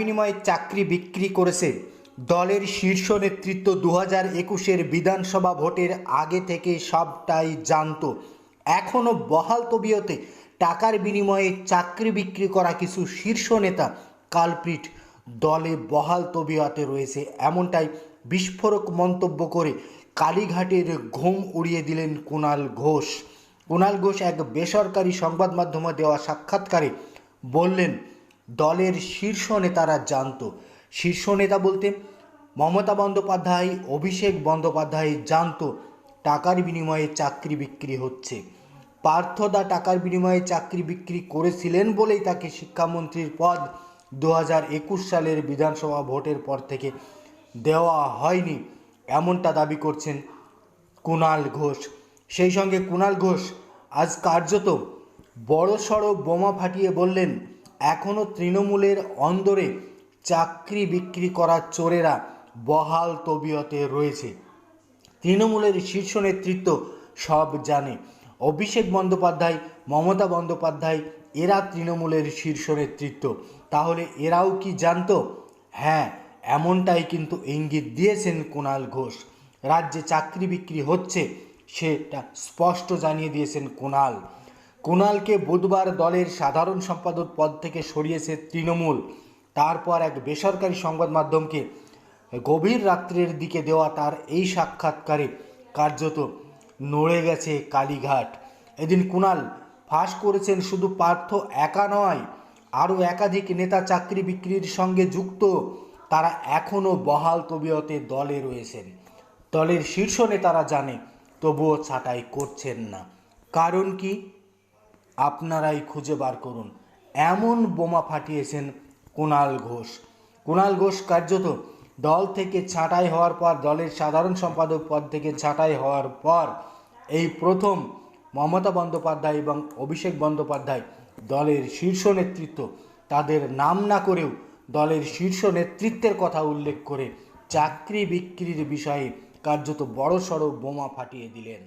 বিনিময়ে চাকরি বিক্রি করেছে। দলের শীর্ষ নেতৃত্ব দু হাজার একুশের বিধানসভা ভোটের আগে থেকে সবটাই জানতো। এখনও বহাল তবিয়তে টাকার বিনিময়ে চাকরি বিক্রি করা কিছু শীর্ষ নেতা কালপ্রিট দলে বহাল তবিয়তে রয়েছে। এমনটাই বিস্ফোরক মন্তব্য করে কালীঘাটের ঘুম উড়িয়ে দিলেন কুণাল ঘোষ। কুণাল ঘোষ এক বেসরকারি সংবাদ মাধ্যমে দেওয়া সাক্ষাৎকারে বললেন দলের শীর্ষ নেতারা জানত। শীর্ষ নেতা বলতে মমতা বন্দ্যোপাধ্যায়, অভিষেক বন্দ্যোপাধ্যায় জানতো টাকার বিনিময়ে চাকরি বিক্রি হচ্ছে। পার্থদা টাকার বিনিময়ে চাকরি বিক্রি করেছিলেন বলেই তাকে শিক্ষামন্ত্রীর পদ দু হাজার একুশ সালের বিধানসভা ভোটের পর থেকে দেওয়া হয়নি, এমনটা দাবি করছেন কুণাল ঘোষ। সেই সঙ্গে কুণাল ঘোষ আজ কার্যত বড়সড় বোমা ফাটিয়ে বললেন এখনও তৃণমূলের অন্দরে চাকরি বিক্রি করা চোরেরা বহাল তবিয়তে রয়েছে। তৃণমূলের শীর্ষ নেতৃত্ব সব জানে। অভিষেক বন্দ্যোপাধ্যায়, মমতা বন্দ্যোপাধ্যায়, এরা তৃণমূলের শীর্ষ নেতৃত্ব। তাহলে এরাও কি জানতো? হ্যাঁ এমনটাই কিন্তু ইঙ্গিত দিয়েছেন কুণাল ঘোষ। রাজ্যে চাকরি বিক্রি হচ্ছে, সেটা স্পষ্ট জানিয়ে দিয়েছেন কুণাল। কুণালকে বুধবার দলের সাধারণ সম্পাদক পদ থেকে সরিয়েছে তৃণমূল। তারপর এক বেসরকারি সংবাদ মাধ্যমকে গভীর রাত্রের দিকে দেওয়া তার এই সাক্ষাৎকারে কার্যত নড়ে গেছে কালীঘাট। এদিন কুণাল ফাঁস করেছেন শুধু পার্থ একা নয়, আরও একাধিক নেতা চাকরি বিক্রির সঙ্গে যুক্ত, তারা এখনও বহাল তবিয়তে দলে রয়েছেন। দলের শীর্ষ নেতারা জানে, তবুও ছাঁটাই করছেন না। কারণ কি? আপনারাই খুঁজে বার করুন। এমন বোমা ফাটিয়েছেন কুণাল ঘোষ। কুণাল ঘোষ কার্যত দল থেকে ছাঁটাই হওয়ার পর, দলের সাধারণ সম্পাদক পদ থেকে ছাঁটাই হওয়ার পর, এই প্রথম মমতা বন্দ্যোপাধ্যায় এবং অভিষেক বন্দ্যোপাধ্যায় দলের শীর্ষ নেতৃত্ব, তাদের নাম না করেও দলের শীর্ষ নেতৃত্বের কথা উল্লেখ করে চাকরি বিক্রির বিষয়ে কার্যত বড়সড় বোমা ফাটিয়ে দিলেন।